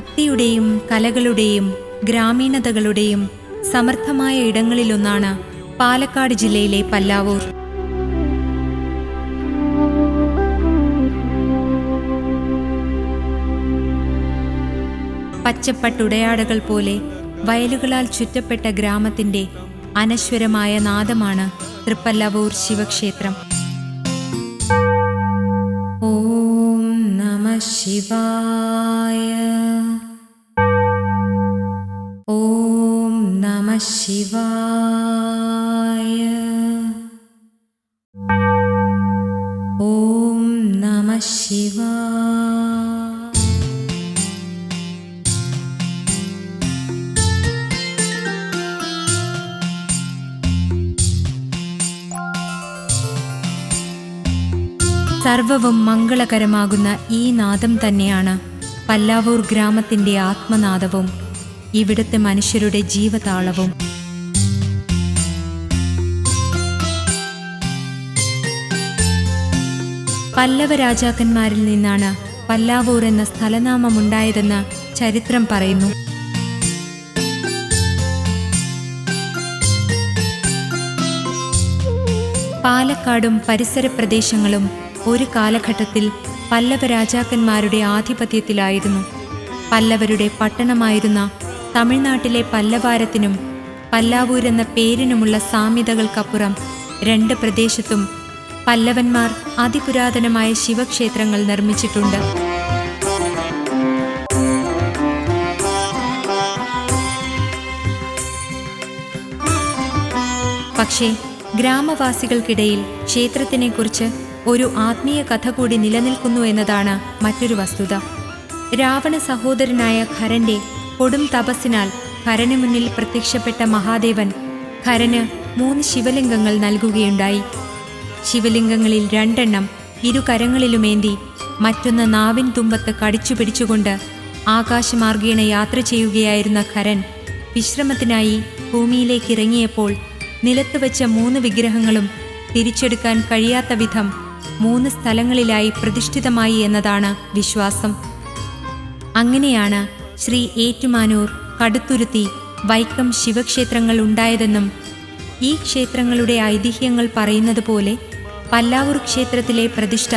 ഭക്തിയുടെയും കലകളുടെയും ഗ്രാമീണതകളുടെയും സമർത്ഥമായ ഇടങ്ങളിലൊന്നാണ് പാലക്കാട് ജില്ലയിലെ പല്ലാവൂർ. പച്ചപ്പട്ടുടയാടകൾ പോലെ വയലുകളാൽ ചുറ്റപ്പെട്ട ഗ്രാമത്തിന്റെ അനശ്വരമായ നാദമാണ് തൃപ്പല്ലവൂർ ശിവക്ഷേത്രം. ഓം നമ ശിവായ. ശിവായ ഓം നമ ശിവായ സർവവും മംഗളകരമാകുന്ന ഈ നാദം തന്നെയാണ് പല്ലാവൂർ ഗ്രാമത്തിന്റെ ആത്മനാദവും ഇവിടുത്തെ മനുഷ്യരുടെ ജീവതാളവും. പല്ലവ രാജാക്കന്മാരിൽ നിന്നാണ് പല്ലാവൂർ എന്ന സ്ഥലനാമമുണ്ടായതെന്ന് ചരിത്രം പറയുന്നു. പാലക്കാടും പരിസര പ്രദേശങ്ങളും ഒരു കാലഘട്ടത്തിൽ പല്ലവ രാജാക്കന്മാരുടെ ആധിപത്യത്തിലായിരുന്നു. പല്ലവരുടെ പട്ടണമായിരുന്ന തമിഴ്നാട്ടിലെ പല്ലവാരത്തിനും പല്ലാവൂർ എന്ന പേരിനുമുള്ള സാമ്യതകൾക്കപ്പുറം രണ്ട് പ്രദേശത്തും പല്ലവന്മാർ അതിപുരാതനമായ ശിവക്ഷേത്രങ്ങൾ നിർമ്മിച്ചിട്ടുണ്ട്. പക്ഷേ ഗ്രാമവാസികൾക്കിടയിൽ ക്ഷേത്രത്തിനെക്കുറിച്ച് ഒരു ആത്മീയ കഥ കൂടി നിലനിൽക്കുന്നു എന്നതാണ് മറ്റൊരു വസ്തുത. രാവണ സഹോദരനായ ഖരന്റെ കൊടും തപസ്സിനാൽ ഖരന് മുന്നിൽ പ്രത്യക്ഷപ്പെട്ട മഹാദേവൻ ഖരന് മൂന്ന് ശിവലിംഗങ്ങൾ നൽകുകയുണ്ടായി. ശിവലിംഗങ്ങളിൽ രണ്ടെണ്ണം ഇരുകരങ്ങളിലുമേന്തി മറ്റൊന്ന് നാവിൻ തുമ്പത്ത് കടിച്ചു പിടിച്ചുകൊണ്ട് ആകാശമാർഗേണ യാത്ര ചെയ്യുകയായിരുന്ന ഖരൻ വിശ്രമത്തിനായി ഭൂമിയിലേക്ക് ഇറങ്ങിയപ്പോൾ നിലത്ത് വെച്ച മൂന്ന് വിഗ്രഹങ്ങളും തിരിച്ചെടുക്കാൻ കഴിയാത്ത വിധം മൂന്ന് സ്ഥലങ്ങളിലായി പ്രതിഷ്ഠിതമായി എന്നതാണ് വിശ്വാസം. അങ്ങനെയാണ് ശ്രീ ഏറ്റുമാനൂർ കടുത്തുരുത്തി വൈക്കം ശിവക്ഷേത്രങ്ങൾ ഉണ്ടായതെന്നും ഈ ക്ഷേത്രങ്ങളുടെ ഐതിഹ്യങ്ങൾ പറയുന്നത് പോലെ പല്ലാവൂർ ക്ഷേത്രത്തിലെ പ്രതിഷ്ഠ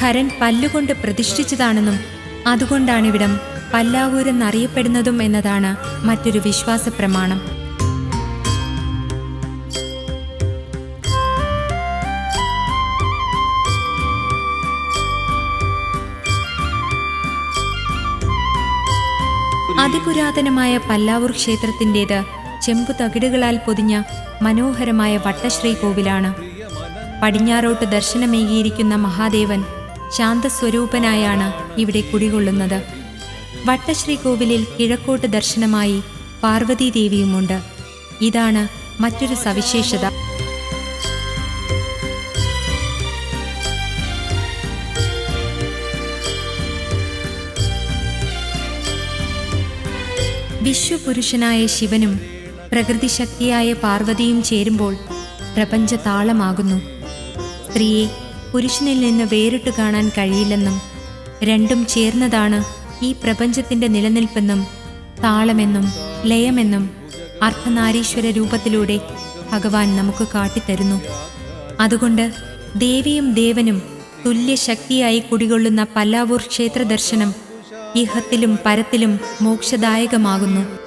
ഖരൻ പല്ലുകൊണ്ട് പ്രതിഷ്ഠിച്ചതാണെന്നും അതുകൊണ്ടാണിവിടം പല്ലാവൂരെന്നറിയപ്പെടുന്നതും എന്നതാണ് മറ്റൊരു വിശ്വാസ പ്രമാണം. അതിപുരാതനമായ പല്ലാവൂർ ക്ഷേത്രത്തിന്റേത് ചെമ്പു തകിടുകളാൽ പൊതിഞ്ഞ മനോഹരമായ വട്ടശ്രീ കോവിലാണ് പടിഞ്ഞാറോട്ട് ദർശനമേകിയിരിക്കുന്ന മഹാദേവൻ ശാന്തസ്വരൂപനായാണ് ഇവിടെ കുടികൊള്ളുന്നത്. വട്ടശ്രീകോവിലിൽ കിഴക്കോട്ട് ദർശനമായി പാർവതീദേവിയുമുണ്ട്. ഇതാണ് മറ്റൊരു സവിശേഷത. വിശ്വപുരുഷനായ ശിവനും പ്രകൃതിശക്തിയായ പാർവതിയും ചേരുമ്പോൾ പ്രപഞ്ച താളമാകുന്നു. സ്ത്രീയെ പുരുഷനിൽ നിന്ന് വേറിട്ട് കാണാൻ കഴിയില്ലെന്നും രണ്ടും ചേർന്നതാണ് ഈ പ്രപഞ്ചത്തിന്റെ നിലനിൽപ്പെന്നും താളമെന്നും ലയമെന്നും അർദ്ധനാരീശ്വര രൂപത്തിലൂടെ ഭഗവാൻ നമുക്ക് കാട്ടിത്തരുന്നു. അതുകൊണ്ട് ദേവിയും ദേവനും തുല്യ ശക്തിയായി കുടികൊള്ളുന്ന പല്ലാവൂർ ക്ഷേത്ര ദർശനം ഇഹത്തിലും പരത്തിലും മോക്ഷദായകമാകുന്നു.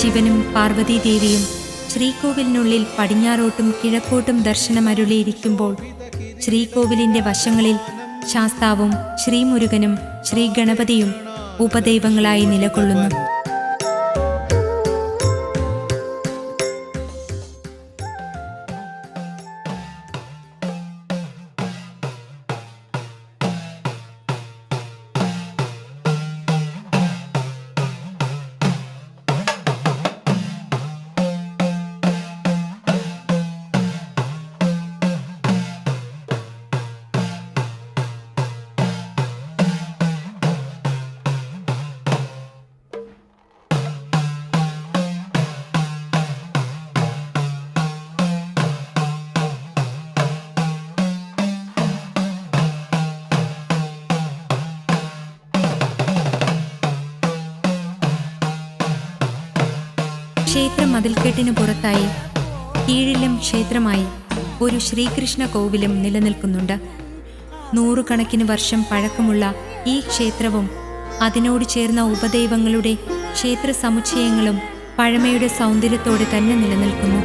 ശിവനും പാർവതീദേവിയും ശ്രീകോവിലിനുള്ളിൽ പടിഞ്ഞാറോട്ടും കിഴക്കോട്ടും ദർശനം ദർശനമരുളിയിരിക്കുമ്പോൾ ശ്രീകോവിലിന്റെ വശങ്ങളിൽ ശാസ്താവും ശ്രീമുരുകനും ശ്രീഗണപതിയും ഉപദൈവങ്ങളായി നിലകൊള്ളുന്നു. മതിൽക്കെട്ടിനു പുറത്തായി. കീഴിലും ക്ഷേത്രമായി ഒരു ശ്രീകൃഷ്ണ കോവിലും നിലനിൽക്കുന്നുണ്ട്. നൂറുകണക്കിന് വർഷം പഴക്കമുള്ള ഈ ക്ഷേത്രവും അതിനോട് ചേർന്ന ഉപദൈവങ്ങളുടെ ക്ഷേത്ര സമുച്ചയങ്ങളും പഴമയുടെ സൗന്ദര്യത്തോടെ തന്നെ നിലനിൽക്കുന്നു.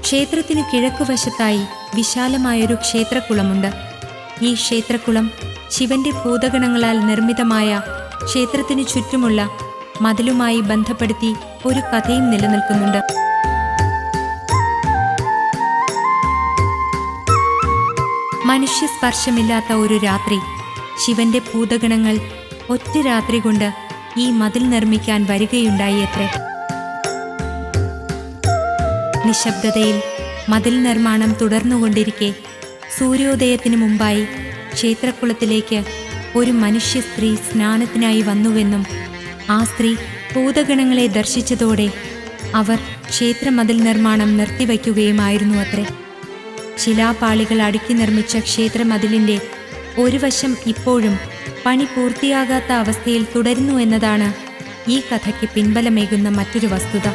ക്ഷേത്രത്തിനു കിഴക്കുവശത്തായി വിശാലമായൊരു ക്ഷേത്രക്കുളമുണ്ട് ഈ ക്ഷേത്രക്കുളം ശിവന്റെ ഭൂതഗണങ്ങളാൽ നിർമ്മിതമായ ക്ഷേത്രത്തിനു ചുറ്റുമുള്ള മതിലുമായി ബന്ധപ്പെടുത്തി ഒരു കഥയും നിലനിൽക്കുന്നുണ്ട്. മനുഷ്യസ്പർശമില്ലാത്ത ഒരു രാത്രി ശിവന്റെ ഭൂതഗണങ്ങൾ ഒറ്റ രാത്രി കൊണ്ട് ഈ മതിൽ നിർമ്മിക്കാൻ വരികയുണ്ടായി അത്രേ. നിശബ്ദതയിൽ മതിൽ നിർമ്മാണം തുടർന്നുകൊണ്ടിരിക്കെ സൂര്യോദയത്തിനു മുമ്പായി ക്ഷേത്രക്കുളത്തിലേക്ക് ഒരു മനുഷ്യ സ്ത്രീ സ്നാനത്തിനായി വന്നുവെന്നും ആ സ്ത്രീ ഭൂതഗണങ്ങളെ ദർശിച്ചതോടെ അവർ ക്ഷേത്രമതിൽ നിർമ്മാണം നിർത്തിവയ്ക്കുകയുമായിരുന്നു അത്രേ. ശിലാപാളികൾ അടുക്കി നിർമ്മിച്ച ക്ഷേത്രമതിലിന്റെ ഒരു വശം ഇപ്പോഴും പണി പൂർത്തിയാകാത്ത അവസ്ഥയിൽ തുടരുന്നു എന്നതാണ് ഈ കഥയ്ക്ക് പിൻബലമേകുന്ന മറ്റൊരു വസ്തുത.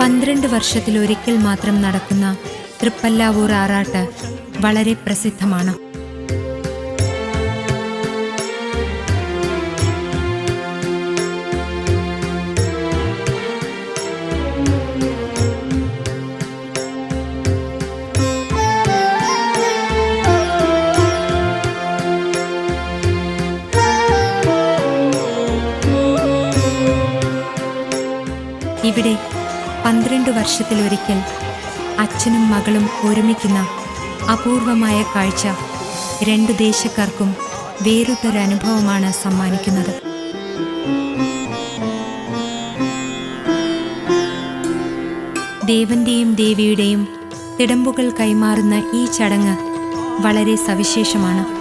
പന്ത്രണ്ട് വർഷത്തിലൊരിക്കൽ മാത്രം നടക്കുന്ന തൃപ്പല്ലാവൂർ ആറാട്ട് വളരെ പ്രസിദ്ധമാണ്. ഇവിടെ പന്ത്രണ്ട് വർഷത്തിലൊരിക്കൽ അച്ഛനും മകളും ഒരുമിക്കുന്ന അപൂർവമായ കാഴ്ച രണ്ടു ദേശക്കാർക്കും വേറിട്ടൊരനുഭവമാണ് സമ്മാനിക്കുന്നത്. ദേവന്റെയും ദേവിയുടെയും തിടമ്പുകൾ കൈമാറുന്ന ഈ ചടങ്ങ് വളരെ സവിശേഷമാണ്.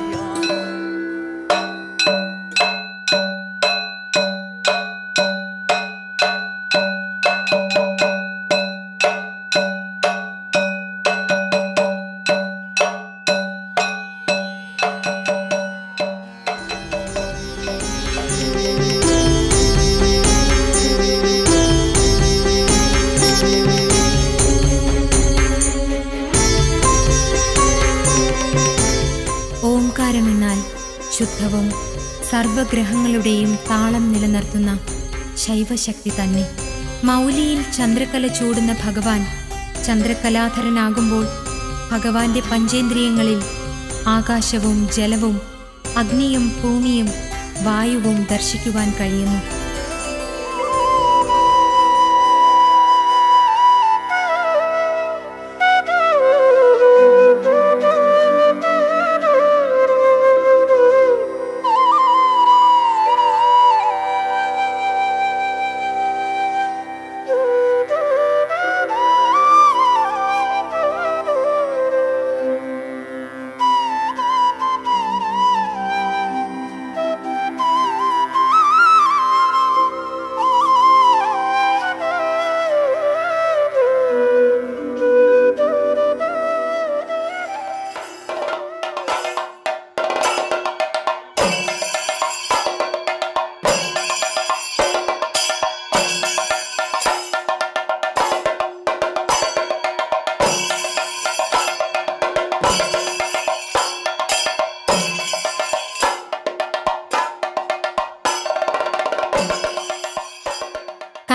ശുദ്ധവും സർവഗ്രഹങ്ങളുടെയും താളം നിലനിർത്തുന്ന ശൈവശക്തി തന്നെ. മൗലിയിൽ ചന്ദ്രക്കല ചൂടുന്ന ഭഗവാൻ ചന്ദ്രകലാധരനാകുമ്പോൾ ഭഗവാന്റെ പഞ്ചേന്ദ്രിയങ്ങളിൽ ആകാശവും ജലവും അഗ്നിയും ഭൂമിയും വായുവും ദർശിക്കുവാൻ കഴിയുന്നു.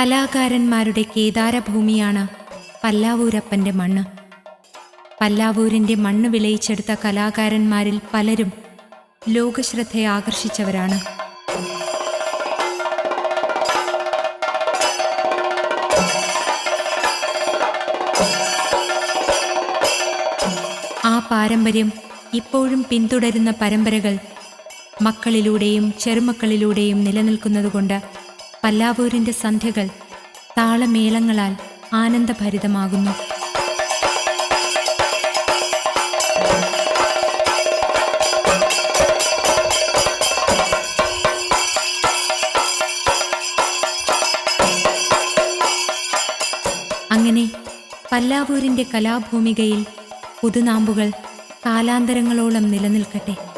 കലാകാരന്മാരുടെ കേദാരഭൂമിയാണ് പല്ലാവൂരപ്പന്റെ മണ്ണ്. പല്ലാവൂരിന്റെ മണ്ണ് വിളയിച്ചെടുത്ത കലാകാരന്മാരിൽ പലരും ലോകശ്രദ്ധയെ ആകർഷിച്ചവരാണ്. ആ പാരമ്പര്യം ഇപ്പോഴും പിന്തുടരുന്ന പരമ്പരകൾ മക്കളിലൂടെയും ചെറുമക്കളിലൂടെയും നിലനിൽക്കുന്നതുകൊണ്ട് പല്ലാവൂരിന്റെ സന്ധ്യകൾ താളമേളങ്ങളാൽ ആനന്ദഭരിതമാകുന്നു. അങ്ങനെ പല്ലാവൂരിന്റെ കലാഭൂമികയിൽ പുതുനാമ്പുകൾ കാലാന്തരങ്ങളോളം നിലനിൽക്കട്ടെ.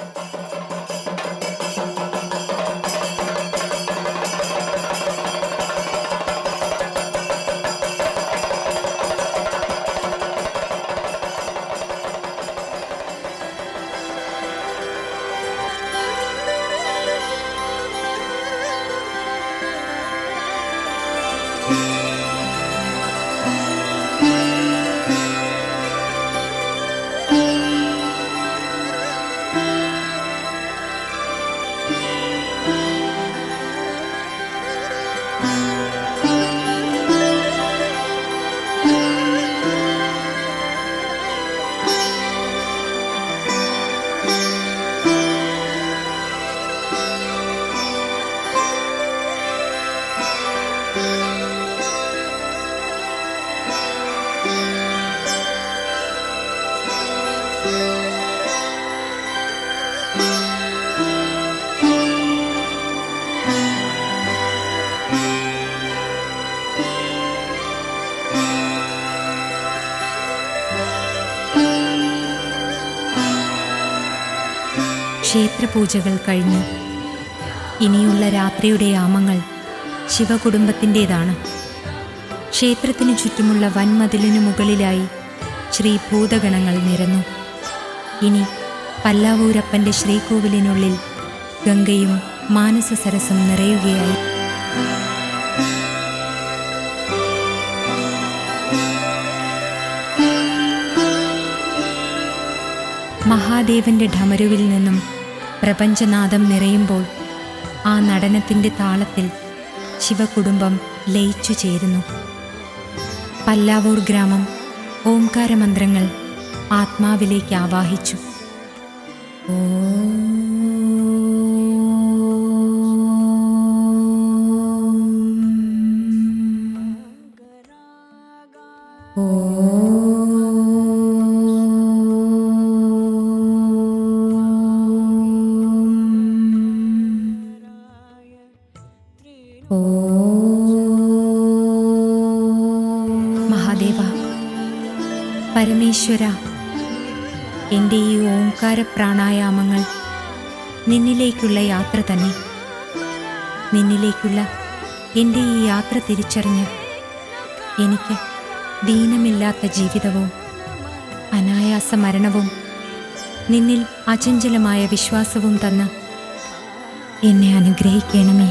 ക്ഷേത്രപൂജകൾ കഴിഞ്ഞു. ഇനിയുള്ള രാത്രിയുടെ യാമങ്ങൾ ശിവകുടുംബത്തിന്റെതാണ്. ക്ഷേത്രത്തിനു ചുറ്റുമുള്ള വൻമതിലിനു മുകളിലായി ശ്രീ ഭൂതഗണങ്ങൾ നിരന്നു. ഇനി പല്ലാവൂരപ്പന്റെ ശ്രീകോവിലിനുള്ളിൽ ഗംഗയും മാനസ സരസും നിറയുകയായി. മഹാദേവന്റെ ഢമരുവിൽ നിന്നും പ്രപഞ്ചനാദം നിറയുമ്പോൾ ആ നടനത്തിന്റെ താളത്തിൽ ശിവകുടുംബം ലയിച്ചു ചേരുന്നു. പല്ലാവൂർ ഗ്രാമം ഓംകാരമന്ത്രങ്ങൾ ആത്മാവിലേക്ക് ആവാഹിച്ചു. മഹാദേവ പരമേശ്വര എന്റെ ഈ ഓംകാര പ്രാണായാമങ്ങൾ നിന്നിലേക്കുള്ള യാത്ര തന്നെ. നിന്നിലേക്കുള്ള എന്റെ ഈ യാത്ര തിരിച്ചറിഞ്ഞ് എനിക്ക് ദീനമില്ലാത്ത ജീവിതവും അനായാസ മരണവും നിന്നിൽ അചഞ്ചലമായ വിശ്വാസവും തന്ന് എന്നെ അനുഗ്രഹിക്കണമേ.